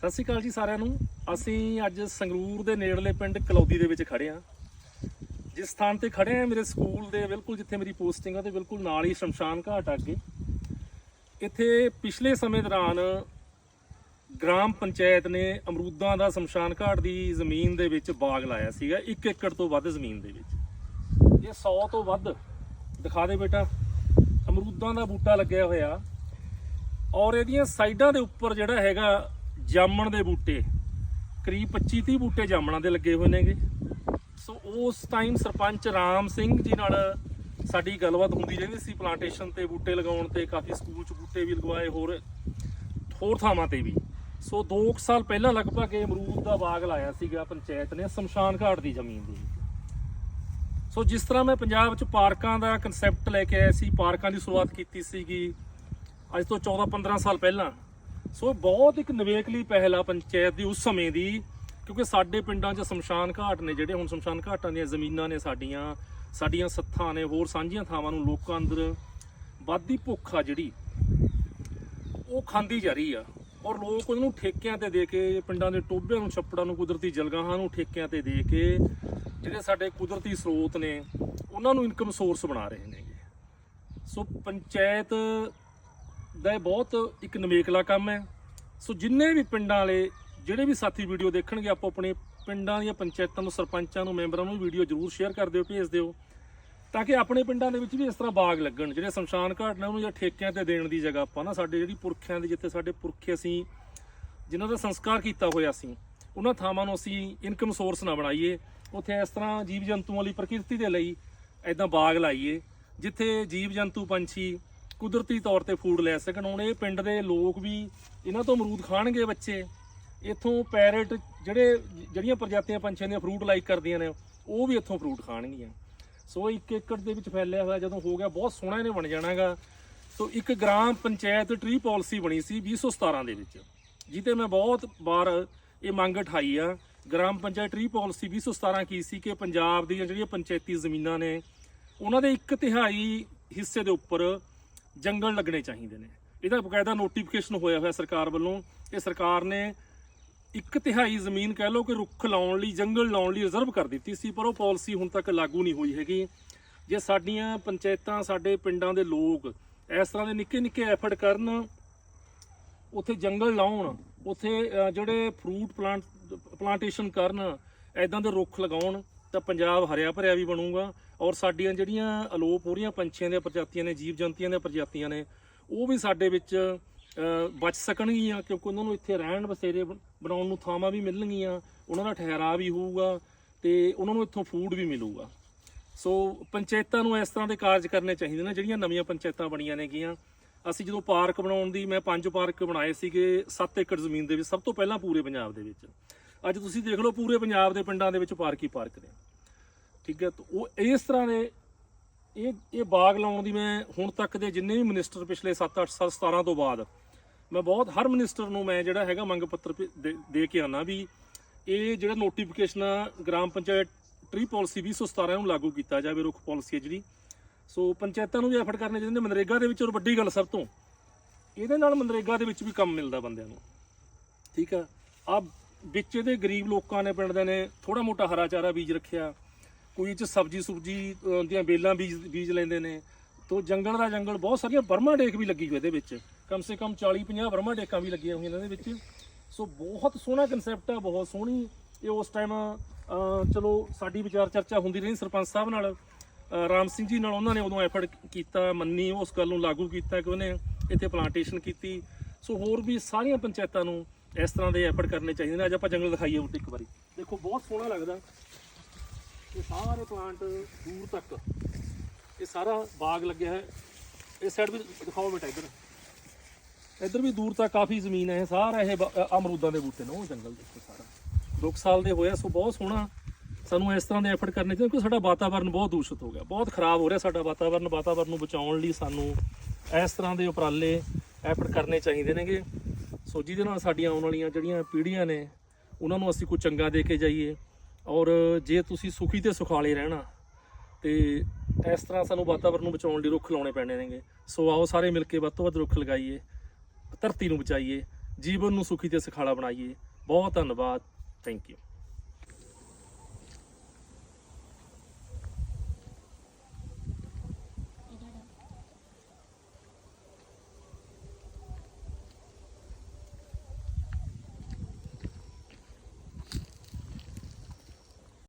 ਸਤਿ ਸ਼੍ਰੀ ਅਕਾਲ ਜੀ ਸਾਰਿਆਂ ਨੂੰ। ਅਸੀਂ ਅੱਜ ਸੰਗਰੂਰ ਦੇ ਨੇੜਲੇ ਪਿੰਡ ਕਲੌਦੀ ਦੇ ਵਿੱਚ ਖੜੇ ਹਾਂ। ਜਿਸ ਸਥਾਨ ਤੇ ਖੜੇ ਹਾਂ, ਮੇਰੇ ਸਕੂਲ ਦੇ ਬਿਲਕੁਲ ਜਿੱਥੇ ਮੇਰੀ ਪੋਸਟਿੰਗ ਆ, ਤੇ ਬਿਲਕੁਲ ਨਾਲ ਹੀ ਸ਼ਮਸ਼ਾਨ ਘਾਟ ਅੱਗੇ। ਇੱਥੇ ਪਿਛਲੇ ਸਮੇਂ ਦੌਰਾਨ ਗ੍ਰਾਮ ਪੰਚਾਇਤ ਨੇ ਅਮਰੂਦਾਂ ਦਾ ਸ਼ਮਸ਼ਾਨ ਘਾਟ ਦੀ ਜ਼ਮੀਨ ਦੇ ਵਿੱਚ ਬਾਗ ਲਾਇਆ ਸੀਗਾ 1 ਏਕੜ ਤੋਂ ਵੱਧ ਜ਼ਮੀਨ ਦੇ ਵਿੱਚ। ਇਹ 100 ਤੋਂ ਵੱਧ, ਦਿਖਾ ਦੇ ਬੇਟਾ, ਅਮਰੂਦਾਂ ਦਾ ਬੂਟਾ ਲੱਗਿਆ ਹੋਇਆ। ਔਰ ਇਹਦੀਆਂ ਸਾਈਡਾਂ ਦੇ ਉੱਪਰ ਜਿਹੜਾ ਹੈਗਾ ਜਾਮਣ ਦੇ ਬੂਟੇ। ਕਰੀਬ 25 30 ਬੂਟੇ ਜਾਮਣਾਂ ਦੇ ਲੱਗੇ ਹੋਏ ਨੇਗੇ। ਸੋ ਉਸ ਟਾਈਮ ਸਰਪੰਚ ਰਾਮ ਸਿੰਘ ਜੀ ਨਾਲ ਸਾਡੀ ਗੱਲਬਾਤ ਹੁੰਦੀ ਰਹਿੰਦੀ ਸੀ ਪਲਾਂਟੇਸ਼ਨ ਤੇ ਬੂਟੇ ਲਗਾਉਣ ਤੇ, ਕਾਫੀ ਸਕੂਲ ਚ ਬੂਟੇ ਵੀ ਲਗਵਾਏ, ਹੋਰ ਹੋਰ ਥਾਵਾਂ ਤੇ ਵੀ। ਸੋ 2 ਸਾਲ ਪਹਿਲਾਂ ਲਗਭਗ ਇਹ ਅਮਰੂਦ ਦਾ ਬਾਗ ਲਾਇਆ ਸੀਗਾ ਪੰਚਾਇਤ ਨੇ, ਸ਼ਮਸ਼ਾਨ ਘਾਟ ਦੀ ਜ਼ਮੀਨ ਦੀ ਸੋ ਜਿਸ ਤਰ੍ਹਾਂ ਮੈਂ ਪੰਜਾਬ 'ਚ ਪਾਰਕਾਂ ਦਾ ਕਨਸੈਪਟ ਲੈ ਕੇ ਆਇਆ ਸੀ, ਪਾਰਕਾਂ ਦੀ ਸ਼ੁਰੂਆਤ ਕੀਤੀ ਸੀਗੀ, ਅੱਜ ਤੋਂ 14-15 ਸਾਲ ਪਹਿਲਾਂ। ਸੋ ਬਹੁਤ ਇੱਕ ਨਵੇਕਲੀ ਪਹਿਲ ਆ ਪੰਚਾਇਤ ਦੀ ਉਸ ਸਮੇਂ ਦੀ, ਕਿਉਂਕਿ ਸਾਡੇ ਪਿੰਡਾਂ 'ਚ ਸ਼ਮਸ਼ਾਨ ਘਾਟ ਨੇ ਜਿਹੜੇ, ਹੁਣ ਸ਼ਮਸ਼ਾਨ ਘਾਟਾਂ ਦੀਆਂ ਜ਼ਮੀਨਾਂ ਨੇ ਸਾਡੀਆਂ ਸਾਡੀਆਂ ਸੱਥਾਂ ਨੇ, ਹੋਰ ਸਾਂਝੀਆਂ ਥਾਵਾਂ ਨੂੰ ਲੋਕਾਂ ਅੰਦਰ ਵੱਧਦੀ ਭੁੱਖ ਆ ਜਿਹੜੀ, ਉਹ ਖਾਂਦੀ ਜਾ ਰਹੀ ਆ। ਔਰ ਲੋਕ ਉਹਨੂੰ ਠੇਕਿਆਂ ਤੇ ਦੇ ਕੇ, ਪਿੰਡਾਂ ਦੇ ਟੋਭਿਆਂ ਨੂੰ, ਛੱਪੜਾਂ ਨੂੰ, ਕੁਦਰਤੀ ਜਲਗਾਹਾਂ ਨੂੰ ਠੇਕਿਆਂ ਤੇ ਦੇ ਕੇ ਜਿਹੜੇ ਸਾਡੇ ਕੁਦਰਤੀ ਸਰੋਤ ਨੇ, ਉਹਨਾਂ ਨੂੰ ਇਨਕਮ ਸੋਰਸ ਬਣਾ ਰਹੇ ਨੇਗੇ ਸੋ ਪੰਚਾਇਤ ਦਾ ਇਹ ਬਹੁਤ ਇੱਕ ਨਵੇਕਲਾ ਕੰਮ ਹੈ। ਸੋ ਜਿੰਨੇ ਵੀ ਪਿੰਡਾਂ ਵਾਲੇ, ਜਿਹੜੇ ਵੀ ਸਾਥੀ ਵੀਡੀਓ ਦੇਖਣਗੇ, ਆਪੋ ਆਪਣੇ ਪਿੰਡਾਂ ਦੀਆਂ ਪੰਚਾਇਤਾਂ ਨੂੰ, ਸਰਪੰਚਾਂ ਨੂੰ, ਮੈਂਬਰਾਂ ਨੂੰ ਵੀਡੀਓ ਜ਼ਰੂਰ ਸ਼ੇਅਰ ਕਰ ਦਿਓ, ਭੇਜ ਦਿਓ, ਤਾਂ ਕਿ ਆਪਣੇ ਪਿੰਡਾਂ ਦੇ ਵਿੱਚ ਵੀ ਇਸ ਤਰ੍ਹਾਂ ਬਾਗ ਲੱਗਣ। ਜਿਹੜੇ ਸ਼ਮਸ਼ਾਨ ਘਾਟ ਨੇ, ਉਹਨੂੰ ਜੇ ਠੇਕਿਆਂ ਤੇ ਦੇਣ ਦੀ ਜਗ੍ਹਾ ਆਪਾਂ ਨਾ, ਸਾਡੇ ਜਿਹੜੀ ਪੁਰਖਿਆਂ ਦੇ, ਜਿੱਥੇ ਸਾਡੇ ਪੁਰਖੇ ਅਸੀਂ, ਜਿਨ੍ਹਾਂ ਦਾ ਸੰਸਕਾਰ ਕੀਤਾ ਹੋਇਆ ਸੀ, ਉਹਨਾਂ ਥਾਵਾਂ ਨੂੰ ਅਸੀਂ ਇਨਕਮ ਸੋਰਸ ਨਾ ਬਣਾਈਏ। ਉੱਥੇ ਇਸ ਤਰ੍ਹਾਂ ਜੀਵ ਜੰਤੂਆਂ ਲਈ ਪ੍ਰਕਿਰਤੀ ਦੇ ਲਈ ਐਦਾਂ ਬਾਗ ਲਾਈਏ, ਜਿੱਥੇ ਜੀਵ ਜੰਤੂ ਪੰਛੀ ਕੁਦਰਤੀ ਤੌਰ ਤੇ ਫੂਡ ਲੈ ਸਕਣ। ਹੁਣ ਇਹ ਪਿੰਡ ਦੇ ਲੋਕ ਵੀ ਇਹਨਾਂ ਤੋਂ ਅਮਰੂਦ ਖਾਣਗੇ ਬੱਚੇ। ਇੱਥੋਂ ਪੈਰਟ ਜਿਹੜੇ ਜਿਹੜੀਆਂ ਪ੍ਰਜਾਤੀਆਂ ਪੰਛੀਆਂ ਦੀਆਂ ਫਰੂਟ ਲਾਈਕ ਕਰਦੀਆਂ ਨੇ, ਉਹ ਵੀ ਇੱਥੋਂ ਫਰੂਟ ਖਾਣਗੀਆਂ। ਸੋ ਇੱਕ ਏਕੜ ਦੇ ਵਿੱਚ ਫੈਲਿਆ ਹੋਇਆ ਜਦੋਂ ਹੋ ਗਿਆ, ਬਹੁਤ ਸੋਹਣਾ ਇਹਨੇ ਬਣ ਜਾਣਾਗਾ। ਸੋ ਇੱਕ ਗ੍ਰਾਮ ਪੰਚਾਇਤ ਟ੍ਰੀ ਪਾਲਿਸੀ ਬਣੀ ਸੀ 2017 ਦੇ ਵਿੱਚ ਜਿੱਤੇ ਮੈਂ ਬਹੁਤ ਵਾਰ ਇਹ ਮੰਗ ਉਠਾਈ ਆ। ਗ੍ਰਾਮ ਪੰਚਾਇਤ ਟਰੀ ਪਾਲਿਸੀ 2017 ਕੀ ਸੀ ਕਿ ਪੰਜਾਬ ਦੀਆਂ ਜਿਹੜੀਆਂ ਪੰਚਾਇਤੀ ਜ਼ਮੀਨਾਂ ਨੇ, ਉਹਨਾਂ ਦੇ ਇੱਕ ਤਿਹਾਈ ਹਿੱਸੇ ਦੇ ਉੱਪਰ ਜੰਗਲ ਲੱਗਣੇ ਚਾਹੀਦੇ ਨੇ। ਇਹਦਾ ਬਕਾਇਦਾ ਨੋਟੀਫਿਕੇਸ਼ਨ ਹੋਇਆ ਹੋਇਆ ਸਰਕਾਰ ਵੱਲੋਂ। ਇਹ ਸਰਕਾਰ ਨੇ ਇੱਕ ਤਿਹਾਈ ਜ਼ਮੀਨ ਕਹਿ ਲਓ ਕਿ ਰੁੱਖ ਲਾਉਣ ਲਈ, ਜੰਗਲ ਲਾਉਣ ਲਈ ਰਿਜ਼ਰਵ ਕਰ ਦਿੱਤੀ ਸੀ, ਪਰ ਉਹ ਪਾਲਿਸੀ ਹੁਣ ਤੱਕ ਲਾਗੂ ਨਹੀਂ ਹੋਈ ਹੈਗੀ। ਜੇ ਸਾਡੀਆਂ ਪੰਚਾਇਤਾਂ, ਸਾਡੇ ਪਿੰਡਾਂ ਦੇ ਲੋਕ ਇਸ ਤਰ੍ਹਾਂ ਦੇ ਨਿੱਕੇ ਨਿੱਕੇ ਐਫਰਟ ਕਰਨ, ਉੱਥੇ ਜੰਗਲ ਲਾਉਣ, ਉੱਥੇ ਜਿਹੜੇ ਫਰੂਟ ਪਲਾਂਟ ਪਲਾਂਟੇਸ਼ਨ ਕਰਨ ਐਦਾਂ ਦੇ ਰੁੱਖ ਲਗਾਉਣ ਤਾਂ ਪੰਜਾਬ ਹਰਿਆ ਭਰਿਆ ਵੀ ਬਣੂਗਾ ਔਰ ਸਾਡੀਆਂ ਜਿਹੜੀਆਂ ਅਲੋਪ ਹੋ ਰਹੀਆਂ ਪੰਛੀਆਂ ਦੀਆਂ ਪ੍ਰਜਾਤੀਆਂ ਨੇ ਜੀਵ ਜੰਤੀਆਂ ਦੀਆਂ ਪ੍ਰਜਾਤੀਆਂ ਨੇ, ਉਹ ਵੀ ਸਾਡੇ ਵਿੱਚ ਬਚ ਸਕਣਗੀਆਂ ਕਿਉਂਕਿ ਉਹਨਾਂ ਨੂੰ ਇੱਥੇ ਰਹਿਣ ਬਸੇਰੇ ਬਣਾਉਣ ਨੂੰ ਥਾਵਾਂ ਵੀ ਮਿਲਣਗੀਆਂ, ਉਹਨਾਂ ਦਾ ਠਹਿਰਾਅ ਵੀ ਹੋਊਗਾ ਤੇ ਉਹਨਾਂ ਨੂੰ ਇੱਥੋਂ ਫੂਡ ਵੀ ਮਿਲੂਗਾ। ਸੋ ਪੰਚਾਇਤਾਂ ਨੂੰ ਇਸ ਤਰ੍ਹਾਂ ਦੇ ਕਾਰਜ ਕਰਨੇ ਚਾਹੀਦੇ ਨੇ, ਜਿਹੜੀਆਂ ਨਵੀਆਂ ਪੰਚਾਇਤਾਂ ਬਣੀਆਂ ਨੇਗੀਆਂ। ਅਸੀਂ ਜਦੋਂ ਪਾਰਕ ਬਣਾਉਣ ਦੀ, ਮੈਂ ਪੰਜ ਪਾਰਕ ਬਣਾਏ ਸੀਗੇ 7 ਏਕੜ ਜ਼ਮੀਨ ਦੇ ਵਿੱਚ, ਸਭ ਤੋਂ ਪਹਿਲਾਂ ਪੂਰੇ ਪੰਜਾਬ ਦੇ ਵਿੱਚ। ਅੱਜ ਤੁਸੀਂ ਦੇਖ ਲਓ ਪੂਰੇ ਪੰਜਾਬ ਦੇ ਪਿੰਡਾਂ ਦੇ ਵਿੱਚ ਪਾਰਕ ਹੀ ਪਾਰਕ ਨੇ। ਠੀਕ ਹੈ, ਤਾਂ ਉਹ ਇਸ ਤਰ੍ਹਾਂ ਦੇ ਇਹ ਇਹ ਬਾਗ ਲਾਉਣ ਦੀ ਮੈਂ ਹੁਣ ਤੱਕ ਦੇ ਜਿੰਨੇ ਵੀ ਮਿਨਿਸਟਰ ਪਿਛਲੇ 7-8 ਸਾਲ 17 ਤੋਂ ਬਾਅਦ, ਮੈਂ ਬਹੁਤ, ਹਰ ਮਿਨਿਸਟਰ ਨੂੰ ਮੈਂ ਜਿਹੜਾ ਹੈਗਾ ਮੰਗ ਪੱਤਰ ਭੇ- ਦੇ- ਦੇ ਕੇ ਆਨਾ ਵੀ ਇਹ ਜਿਹੜਾ notification gram panchayat tree policy 2017 ਨੂੰ ਲਾਗੂ ਕੀਤਾ ਜਾਵੇ, ਰੁੱਖ ਪਾਲਿਸੀ ਹੈ ਜਿਹੜੀ। ਸੋ ਪੰਚਾਇਤਾਂ ਨੂੰ ਵੀ ਐਫਰਟ ਕਰਨੇ ਚਾਹੀਦੇ ਨੇ, ਮਨਰੇਗਾ ਦੇ ਵਿੱਚ ਔਰ ਵੱਡੀ ਗੱਲ ਸਭ ਤੋਂ। ਇਹਦੇ ਨਾਲ ਮਨਰੇਗਾ ਦੇ ਵਿੱਚ ਵੀ ਕੰਮ ਮਿਲਦਾ ਬੰਦਿਆਂ ਨੂੰ। ਠੀਕ ਆ ਆ ਵਿੱਚ ਇਹਦੇ ਗਰੀਬ ਲੋਕਾਂ ਨੇ ਪਿੰਡ ਦੇ ਨੇ ਥੋੜਾ ਮੋਟਾ ਹਰਾ ਚਾਰਾ ਬੀਜ ਰੱਖਿਆ। ਕੋਈ ਇਹ ਚ ਸਬਜੀ ਸੁਬਜੀ ਦੀਆਂ ਬੇਲਾਂ ਬੀਜ ਬੀਜ ਲੈਂਦੇ ਨੇ। ਤੋ ਜੰਗਲ ਦਾ ਜੰਗਲ, ਬਹੁਤ ਸਾਰੀਆਂ ਬਰਮਾ ਡੇਕ ਵੀ ਲੱਗੀ ਹੋਈ ਇਹਦੇ ਵਿੱਚ। ਕਮ ਸੇ ਕਮ 40 50 ਬਰਮਾ ਡੇਕਾਂ ਵੀ ਲੱਗੀਆਂ ਹੋਈਆਂ ਇਹਨਾਂ ਦੇ ਵਿੱਚ। ਸੋ ਬਹੁਤ ਸੋਹਣਾ ਕਨਸੈਪਟ ਆ, ਬਹੁਤ ਸੋਹਣੀ। ਇਹ ਉਸ ਟਾਈਮ ਚਲੋ ਸਾਡੀ ਵਿਚਾਰ ਚਰਚਾ ਹੁੰਦੀ ਰਹੀ ਸਰਪੰਚ ਸਾਹਿਬ ਨਾਲ। ਰਾਮ ਸਿੰਘ ਜੀ ਨਾਲ ਉਹਨਾਂ ਨੇ ਉਦੋਂ ਐਫਰਟ ਕੀਤਾ, ਮੰਨੀ, ਉਸ ਗੱਲ ਨੂੰ ਲਾਗੂ ਕੀਤਾ ਕਿ ਉਹਨੇ ਇੱਥੇ ਪਲਾਂਟੇਸ਼ਨ ਕੀਤੀ। ਸੋ ਹੋਰ ਵੀ ਸਾਰੀਆਂ ਪੰਚਾਇਤਾਂ ਨੂੰ ਇਸ ਤਰ੍ਹਾਂ ਦੇ ਐਫਰਟ ਕਰਨੇ ਚਾਹੀਦੇ ਨੇ। ਅੱਜ ਆਪਾਂ ਜੰਗਲ ਦਿਖਾਈਏ ਉੱਤੇ ਇੱਕ ਵਾਰੀ। ਦੇਖੋ, ਬਹੁਤ ਸੋਹਣਾ ਲੱਗਦਾ ਇਹ ਸਾਰੇ ਪਲਾਂਟ ਦੂਰ ਤੱਕ, ਇਹ ਸਾਰਾ ਬਾਗ ਲੱਗਿਆ ਹੈ। ਇਸ ਸਾਈਡ ਵੀ ਦਿਖਾਓ ਬੇਟਾ ਇੱਧਰ। ਇੱਧਰ ਵੀ ਦੂਰ ਤੱਕ ਕਾਫੀ ਜ਼ਮੀਨ ਹੈ। ਇਹ ਸਾਰਾ ਇਹ ਬ- ਅਮਰੂਦਾਂ ਦੇ ਬੂਟੇ ਨੇ, ਉਹ ਜੰਗਲ ਦੇਖੋ ਸਾਰਾ। 2 ਸਾਲ ਦੇ ਹੋਇਆ ਸੋ ਬਹੁਤ ਸੋਹਣਾ ਸਾਨੂੰ ਇਸ ਤਰ੍ਹਾਂ ਦੇ ਐਫਰਟ ਕਰਨੇ ਚਾਹੀਦੇ ਕਿਉਂਕਿ ਸਾਡਾ ਵਾਤਾਵਰਨ ਬਹੁਤ ਦੂਸ਼ਿਤ ਹੋ ਗਿਆ। ਬਹੁਤ ਖਰਾਬ ਹੋ ਰਿਹਾ ਸਾਡਾ ਵਾਤਾਵਰਨ। ਵਾਤਾਵਰਨ ਨੂੰ ਬਚਾਉਣ ਲਈ ਸਾਨੂੰ ਇਸ ਤਰ੍ਹਾਂ ਦੇ ਉਪਰਾਲੇ ਐਫਰਟ ਕਰਨੇ ਚਾਹੀਦੇ ਨੇਗੇ। ਸੋ ਜਿਹਦੇ ਨਾਲ ਸਾਡੀਆਂ ਆਉਣ ਵਾਲੀਆਂ ਜਿਹੜੀਆਂ ਪੀੜ੍ਹੀਆਂ ਨੇ, ਉਹਨਾਂ ਨੂੰ ਅਸੀਂ ਕੁਝ ਚੰਗਾ ਦੇ ਕੇ ਜਾਈਏ। ਔਰ ਜੇ ਤੁਸੀਂ ਸੁਖੀ ਤੇ ਸੁਖਾਲੇ ਰਹਿਣਾ, ਤੇ ਇਸ ਤਰ੍ਹਾਂ ਸਾਨੂੰ ਵਾਤਾਵਰਨ ਨੂੰ ਬਚਾਉਣ ਲਈ ਰੁੱਖ ਲਾਉਣੇ ਪੈਣੇ ਨੇਗੇ। ਸੋ ਆਓ ਸਾਰੇ ਮਿਲ ਕੇ ਵੱਧ ਤੋਂ ਵੱਧ ਰੁੱਖ ਲਗਾਈਏ, ਧਰਤੀ ਨੂੰ ਬਚਾਈਏ, ਜੀਵਨ ਨੂੰ ਸੁਖੀ ਤੇ ਸੁਖਾਲਾ ਬਣਾਈਏ। ਬਹੁਤ ਧੰਨਵਾਦ। Thank you